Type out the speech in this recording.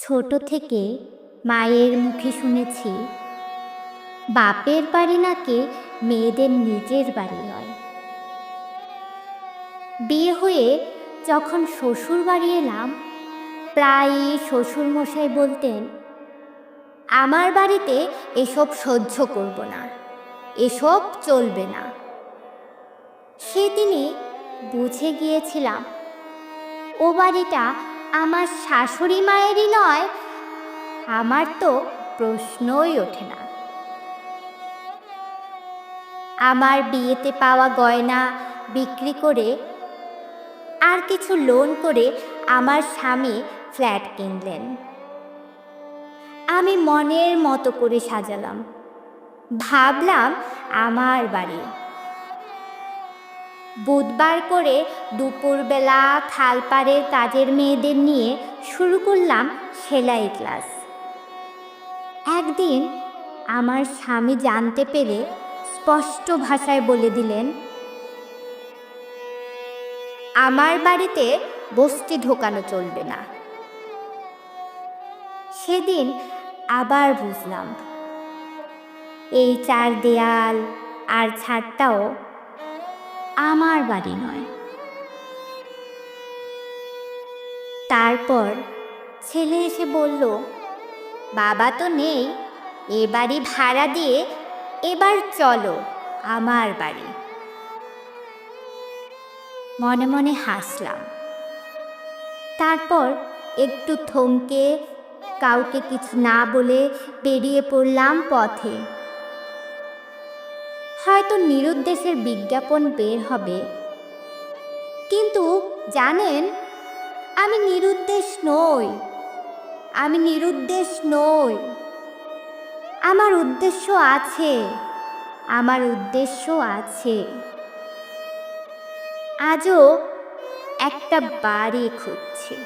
ছোট থেকে মায়ের মুখে শুনেছি, বাপের বাড়ি নাকি মেয়েদের নিজের বাড়ি হয় বিয়ে হয়ে যখন শ্বশুর বাড়ি এলাম, প্রায়ই শ্বশুর মশাই বলতেন, আমার বাড়িতে এসব সহ্য করব না, এসব চলবে না। সেদিনই বুঝে গিয়েছিলাম, ও বাড়িটা আমার শাশুড়ি মায়েরই নয়, আমার তো প্রশ্নই ওঠে না। আমার বিয়েতে পাওয়া গয়না বিক্রি করে আর কিছু লোন করে আমার স্বামী ফ্ল্যাট কিনলেন। আমি মনের মতো করে সাজালাম। ভাবলাম আমার বাড়ি। বুধবার করে দুপুরবেলা থালপাড়ের কাজের মেয়েদের নিয়ে শুরু করলাম সেলাই ক্লাস। একদিন আমার স্বামী জানতে পেরে স্পষ্ট ভাষায় বলে দিলেন, আমার বাড়িতে বস্তি ঢোকানো চলবে না। সেদিন আবার বুঝলাম, এই চার দেয়াল আর ছাদটাও আমার বাড়ি নয়। তারপর ছেলে এসে বলল, বাবা তো নেই, এ বাড়ি ভাড়া দিয়ে এবার চলো আমার বাড়ি। মনে মনে হাসলাম। তারপর একটু থমকে কাউকে কিছু না বলে বেরিয়ে পড়লাম পথে। হয়তো নিরুদ্দেশের বিজ্ঞাপন বের হবে। কিন্তু জানেন, আমি নিরুদ্দেশ নই। আমি নিরুদ্দেশ নই। আমার উদ্দেশ্য আছে। আমার উদ্দেশ্য আছে। আজও একটা বাড়ি খুঁজছি।